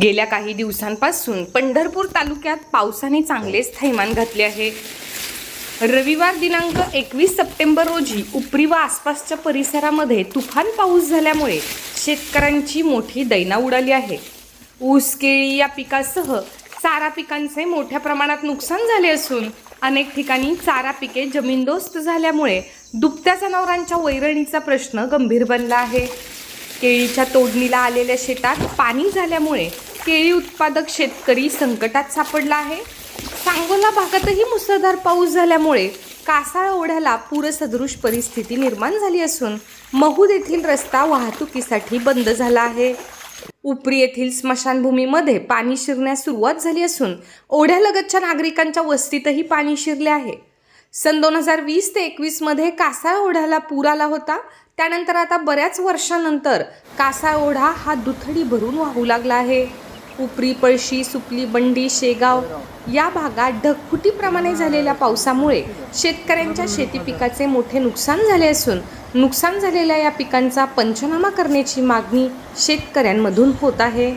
गेल्या काही दिवसांपासून पंढरपूर तालुक्यात पावसाने चांगलेच थैमान घातले आहे. रविवार दिनांक एकवीस सप्टेंबर रोजी उपरी व आसपासच्या परिसरामध्ये तुफान पाऊस झाल्यामुळे शेतकऱ्यांची मोठी दैना उडाली आहे. ऊस केळी या पिकासह चारा पिकांचे मोठ्या प्रमाणात नुकसान झाले असून अनेक ठिकाणी चारा पिके जमीनदोस्त झाल्यामुळे दुभत्या जनावरांच्या वैरणीचा प्रश्न गंभीर बनला आहे. केळीच्या तोडणीला आलेल्या शेतात पाणी झाल्यामुळे केळी उत्पादक शेतकरी संकटात सापडला आहे. सांगोला भागातही मुसळधार पाऊस झाल्यामुळे कासाळ ओढ्याला पूरसदृश परिस्थिती निर्माण झाली असून महूद येथील रस्ता वाहतुकीसाठी बंद झाला आहे. उपरी येथील स्मशानभूमीमध्ये पाणी शिरण्यास सुरुवात झाली असून ओढ्यालगतच्या नागरिकांच्या वस्तीतही पाणी शिरले आहे. सन दोन हजार वीस ते एकवीसमध्ये कासाळ ओढ्याला पूर आला होता. त्यानंतर आता बऱ्याच वर्षानंतर कासाळ ओढा हा दुथडी भरून वाहू लागला आहे. उपरी पळशी सुपली बंडी शेगाव या भागात ढगफुटीप्रमाणे झालेल्या पावसामुळे शेतकऱ्यांच्या शेती पिकाचे मोठे नुकसान झाले असून नुकसान झालेल्या या पिकांचा पंचनामा करण्याची मागणी शेतकऱ्यांमधून होत आहे.